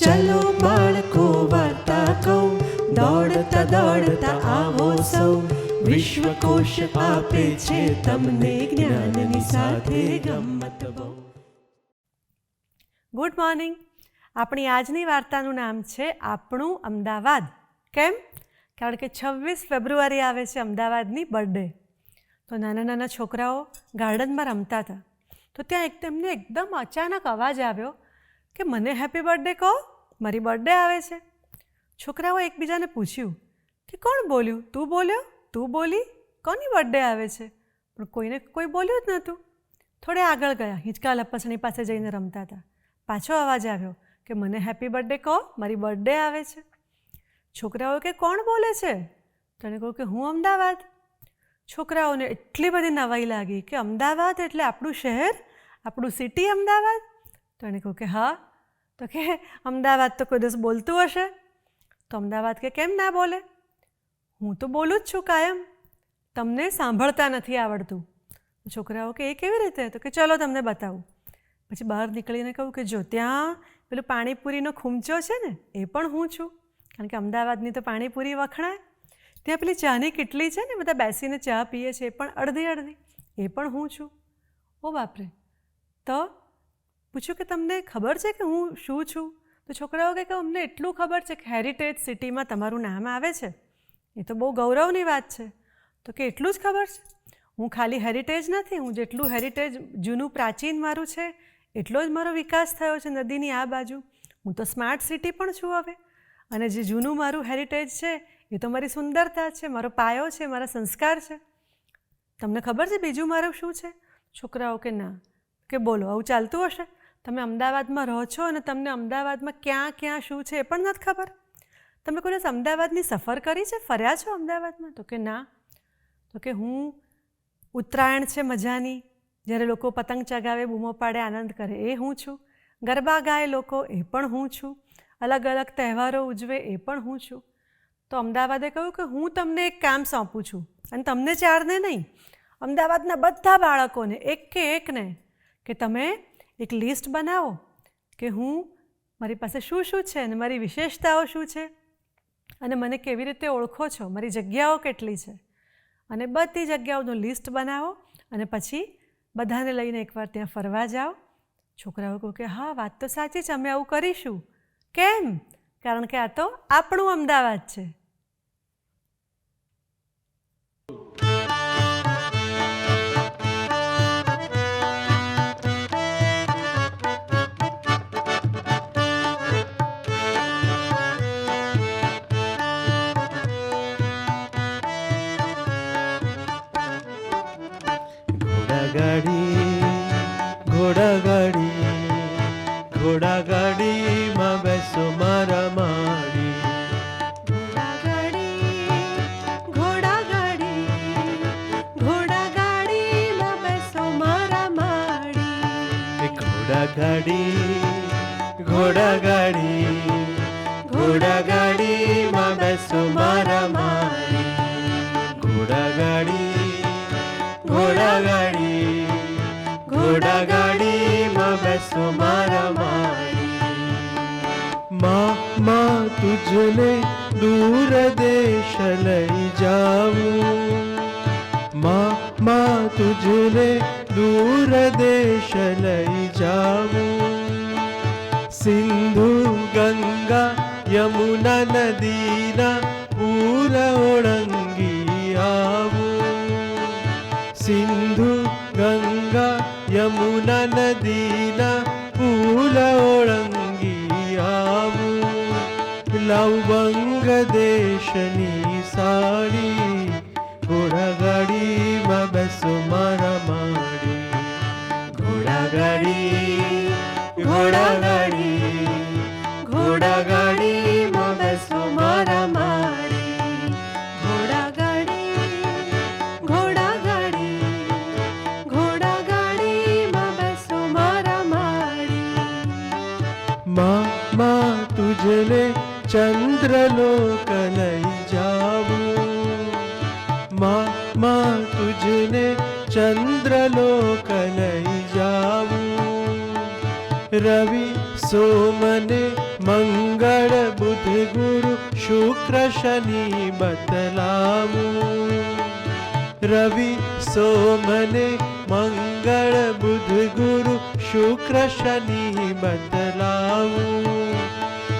ચલો બાળકો વાર્તા કહું. દોડતા દોડતા આવો સૌ. વિશ્વકોશ આપે છે તમને જ્ઞાનની સાથે ગમત ગુડ મોર્નિંગ આપણી આજની વાર્તાનું નામ છે આપણું અમદાવાદ. કેમ? કારણ કે છવ્વીસ ફેબ્રુઆરી આવે છે અમદાવાદની બર્થડે તો નાના નાના છોકરાઓ ગાર્ડનમાં રમતા હતા. તો ત્યાં એક તેમને એકદમ અચાનક અવાજ આવ્યો કે મને હેપી બર્થડે કહો? મારી બર્થડે આવે છે. છોકરાઓ એકબીજાને પૂછ્યું કે કોણ બોલ્યું? તું બોલ્યો? તું બોલી? કોની બર્થડે આવે છે? પણ કોઈને કોઈ બોલ્યું જ નહોતું. થોડે આગળ ગયા, હિંચકા લપસણી પાસે જઈને રમતા હતા. પાછો અવાજ આવ્યો કે મને હેપી બર્થડે કહો? મારી બર્થડે આવે છે. છોકરાઓ કે કોણ બોલે છે? તને કહું કે હું અમદાવાદ. છોકરાઓને એટલી બધી નવાઈ લાગી કે અમદાવાદ એટલે આપણું શહેર, આપણું સિટી અમદાવાદ. તો એણે કહું કે, હા. તો કે, અમદાવાદ તો કોઈ દિવસ બોલતું હશે. તો અમદાવાદ કે, કેમ ના બોલે? હું તો બોલું જ છું કાયમ. તમને સાંભળતા નથી આવડતું. છોકરાઓ કે, એ કેવી રીતે? તો કે, ચલો તમને બતાવું. પછી બહાર નીકળીને કહું કે, જો ત્યાં પેલું પાણીપુરીનો ખૂમચો છે ને, એ પણ હું છું. કારણ કે અમદાવાદની તો પાણીપુરી વખણાય. ત્યાં પેલી ચાની કેટલી છે ને, બધા બેસીને ચા પીએ છે, એ પણ અડધી અડધી, એ પણ હું છું. ઓ બાપરે. તો પૂછ્યું કે તમને ખબર છે કે હું શું છું? તો છોકરાઓ કહે કે અમને એટલું ખબર છે કે હેરિટેજ સિટીમાં તમારું નામ આવે છે. એ તો બહુ ગૌરવની વાત છે. તો કે એટલું જ ખબર છે? હું ખાલી હેરિટેજ નથી, હું જેટલું હેરિટેજ જૂનું પ્રાચીન મારું છે, એટલો જ મારો વિકાસ થયો છે નદીની આ બાજુ. હું તો સ્માર્ટ સિટી પણ છું હવે. અને જે જૂનું મારું હેરિટેજ છે, એ તો મારી સુંદરતા છે, મારો પાયો છે, મારા સંસ્કાર છે. તમને ખબર છે બીજું મારું શું છે? છોકરાઓ કે ના? કે બોલો, આવું ચાલતું હશે? તમે અમદાવાદમાં રહો છો અને તમને અમદાવાદમાં ક્યાં ક્યાં શું છે એ પણ નથી ખબર? તમે કોઈ અમદાવાદની સફર કરી છે? ફર્યા છો અમદાવાદમાં? તો કે ના. તો કે હું ઉત્તરાયણ છે મજાની. જ્યારે લોકો પતંગ ચગાવે, બૂમો પાડે, આનંદ કરે, એ હું છું. ગરબા ગાય લોકો, એ પણ હું છું. અલગ અલગ તહેવારો ઉજવે, એ પણ હું છું. તો અમદાવાદે કહ્યું કે હું તમને એક કામ સોંપું છું. અને તમને ચારને નહીં. અમદાવાદના બધા બાળકોને, એક કે એકને, કે તમે એક લિસ્ટ બનાવો કે હું મારી પાસે શું શું છે અને મારી વિશેષતાઓ શું છે અને મને કેવી રીતે ઓળખો છો? મારી જગ્યાઓ કેટલી છે? અને બધી જગ્યાઓનું લિસ્ટ બનાવો અને પછી બધાને લઈને એકવાર ત્યાં ફરવા જાઓ. છોકરાઓ કહું કે હા, વાત તો સાચી છે, અમે આવું કરીશું. કેમ? કારણ કે આ તો આપણું અમદાવાદ છે. ઘોડાગાડી ઘોડાગાડી ઘોડાગાડીમાં બેસો મારા માડી ઘોડાગાડી ઘોડાગાડી માં તુજને દૂર દેશ લઈ જાઉં. માં માં તુજને દૂર દેશ લઈ જાઉં. સિંધુ, ગંગા, યમુના નદીના પૂર ઓળંગી આવું. સિંધુ, ગંગા, યમુના નદીના લવંગ દેશની સાડી ઘોડાગાડીમાં બેસો મારા માડી ઘોડાગાડી ઘોડાગાડી ઘોડાગાડીમાં બેસો મારા માડી ઘોડાગાડી ઘોડાગાડી ઘોડાગાડીમાં બેસો મારા માડી મા તુજલે ચંદ્રલોક લઈ જાવું માં માં તુજને ચંદ્રલોક લઈ જાવું રવિ સોમને મંગળ બુધ ગુરુ શુક્ર શનિ બદલાવું રવિ સોમને મંગળ બુધ ગુરુ શુક્ર શનિ બદલાવું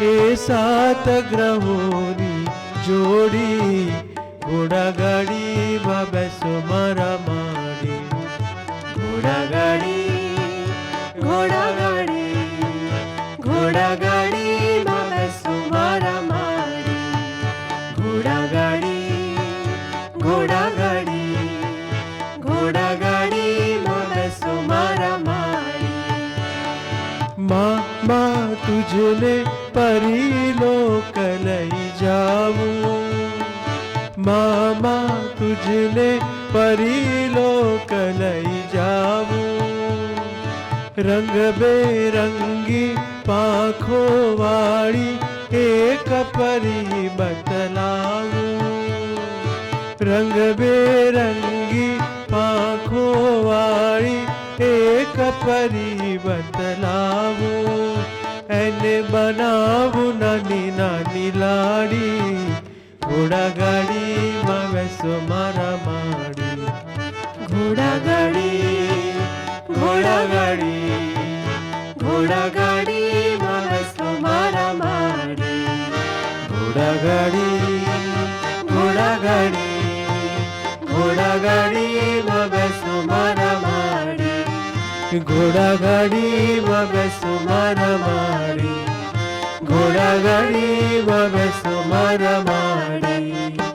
એ સાત ગ્રહોની જોડી ઘોડાગાડીમાં બેસો મારા માડી ઘોડાગાડી ઘોડાગાડી ઘોડાગાડીમાં બેસો મારા માડી ઘોડાગાડી ઘોડાગાડી ઘોડાગાડીમાં બેસો મારા માડી માં માં તુજને પરીલોક લઈ જાવું મામા તુજને પરીલોક લઈ જાવું રંગ બેરંગી પાંખો વાળી એક પરી બતલાવું રંગ બેરંગી પાંખો વાળી એક પરી બતલાવું એને બનાવું નાની નાની લાડી ઘોડાગાડીમાં બેસો મારા માડી ઘોડાગાડી ઘોડાગાડી ઘોડાગાડીમાં બેસો મારા માડી ઘોડાગાડી ઘોડાગાડી ઘોડાગાડીમાં घोडागाडी मग सुमार मारी. घोडागाडी मग सुमार मारी.